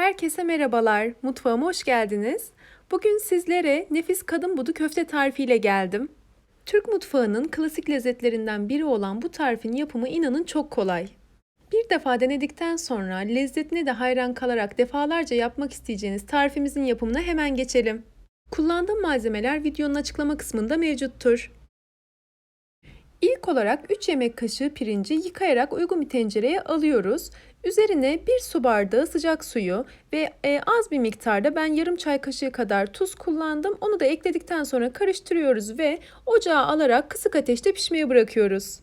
Herkese merhabalar, mutfağıma hoş geldiniz. Bugün sizlere nefis kadın budu köfte tarifiyle geldim. Türk mutfağının klasik lezzetlerinden biri olan bu tarifin yapımı inanın çok kolay. Bir defa denedikten sonra lezzetine de hayran kalarak defalarca yapmak isteyeceğiniz tarifimizin yapımına hemen geçelim. Kullandığım malzemeler videonun açıklama kısmında mevcuttur. İlk olarak 3 yemek kaşığı pirinci yıkayarak uygun bir tencereye alıyoruz. Üzerine 1 su bardağı sıcak suyu ve e, az bir miktarda ben yarım çay kaşığı kadar tuz kullandım. Onu da ekledikten sonra karıştırıyoruz ve ocağa alarak kısık ateşte pişmeye bırakıyoruz.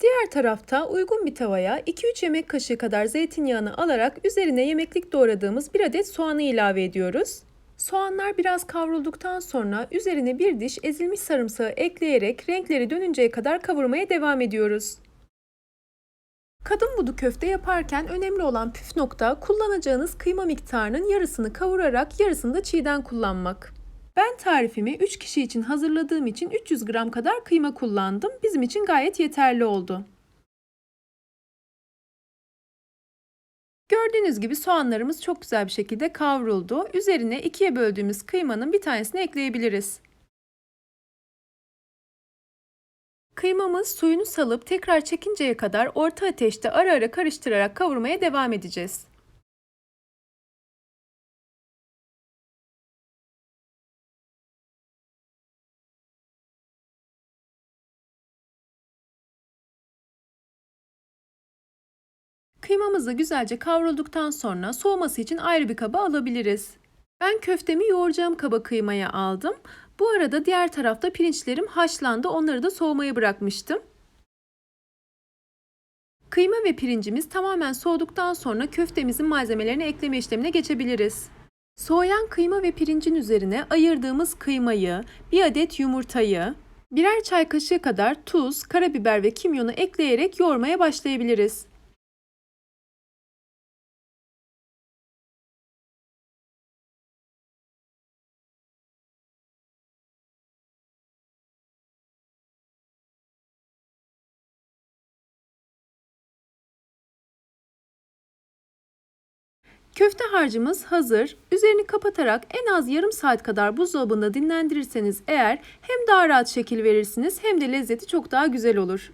Diğer tarafta uygun bir tavaya 2-3 yemek kaşığı kadar zeytinyağını alarak üzerine yemeklik doğradığımız bir adet soğanı ilave ediyoruz. Soğanlar biraz kavrulduktan sonra üzerine bir diş ezilmiş sarımsağı ekleyerek renkleri dönünceye kadar kavurmaya devam ediyoruz. Kadın budu köfte yaparken önemli olan püf nokta kullanacağınız kıyma miktarının yarısını kavurarak yarısını da çiğden kullanmak. Ben tarifimi 3 kişi için hazırladığım için 300 gram kadar kıyma kullandım. Bizim için gayet yeterli oldu. Gördüğünüz gibi soğanlarımız çok güzel bir şekilde kavruldu. Üzerine ikiye böldüğümüz kıymanın bir tanesini ekleyebiliriz. Kıymamız suyunu salıp tekrar çekinceye kadar orta ateşte ara ara karıştırarak kavurmaya devam edeceğiz. Kıymamız da güzelce kavrulduktan sonra soğuması için ayrı bir kaba alabiliriz. Ben köftemi yoğuracağım kaba kıymaya aldım. Bu arada diğer tarafta pirinçlerim haşlandı. Onları da soğumaya bırakmıştım. Kıyma ve pirincimiz tamamen soğuduktan sonra köftemizin malzemelerini ekleme işlemine geçebiliriz. Soğuyan kıyma ve pirincin üzerine ayırdığımız kıymayı, bir adet yumurtayı, birer çay kaşığı kadar tuz, karabiber ve kimyonu ekleyerek yoğurmaya başlayabiliriz. Köfte harcımız hazır. Üzerini kapatarak en az yarım saat kadar buzdolabında dinlendirirseniz eğer hem daha rahat şekil verirsiniz hem de lezzeti çok daha güzel olur.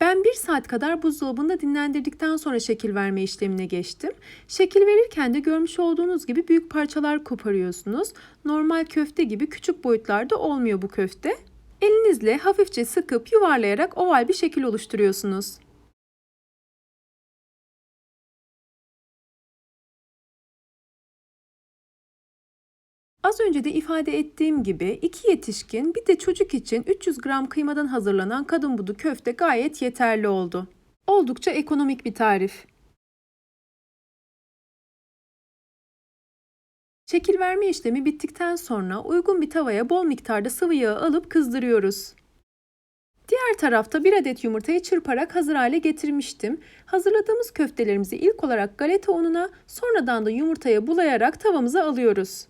Ben bir saat kadar buzdolabında dinlendirdikten sonra şekil verme işlemine geçtim. Şekil verirken de görmüş olduğunuz gibi büyük parçalar koparıyorsunuz. Normal köfte gibi küçük boyutlarda olmuyor bu köfte. Elinizle hafifçe sıkıp yuvarlayarak oval bir şekil oluşturuyorsunuz. Az önce de ifade ettiğim gibi iki yetişkin bir de çocuk için 300 gram kıymadan hazırlanan kadın budu köfte gayet yeterli oldu. Oldukça ekonomik bir tarif. Şekil verme işlemi bittikten sonra uygun bir tavaya bol miktarda sıvı yağ alıp kızdırıyoruz. Diğer tarafta bir adet yumurtayı çırparak hazır hale getirmiştim. Hazırladığımız köftelerimizi ilk olarak galeta ununa sonradan da yumurtaya bulayarak tavamıza alıyoruz.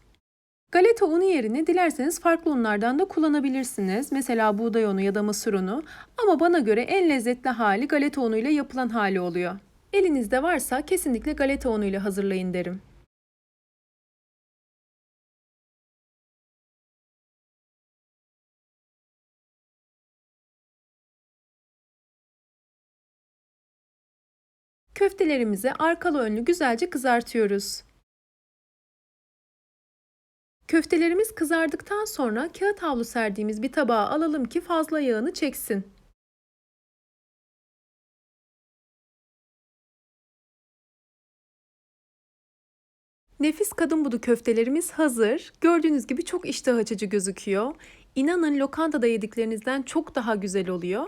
Galeta unu yerine dilerseniz farklı unlardan da kullanabilirsiniz. Mesela buğday unu ya da mısır unu. Ama bana göre en lezzetli hali galeta unuyla yapılan hali oluyor. Elinizde varsa kesinlikle galeta unuyla hazırlayın derim. Köftelerimizi arkalı önlü güzelce kızartıyoruz. Köftelerimiz kızardıktan sonra kağıt havlu serdiğimiz bir tabağa alalım ki fazla yağını çeksin. Nefis kadın budu köftelerimiz hazır. Gördüğünüz gibi çok iştah açıcı gözüküyor. İnanın lokantada yediklerinizden çok daha güzel oluyor.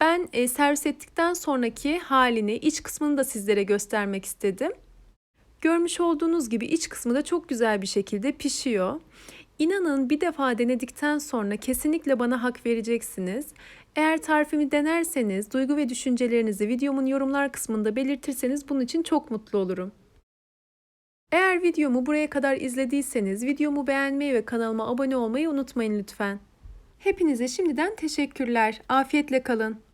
Ben e, servis ettikten sonraki halini, iç kısmını da sizlere göstermek istedim. Görmüş olduğunuz gibi iç kısmı da çok güzel bir şekilde pişiyor. İnanın bir defa denedikten sonra kesinlikle bana hak vereceksiniz. Eğer tarifimi denerseniz duygu ve düşüncelerinizi videomun yorumlar kısmında belirtirseniz bunun için çok mutlu olurum. Eğer videomu buraya kadar izlediyseniz videomu beğenmeyi ve kanalıma abone olmayı unutmayın lütfen. Hepinize şimdiden teşekkürler. Afiyetle kalın.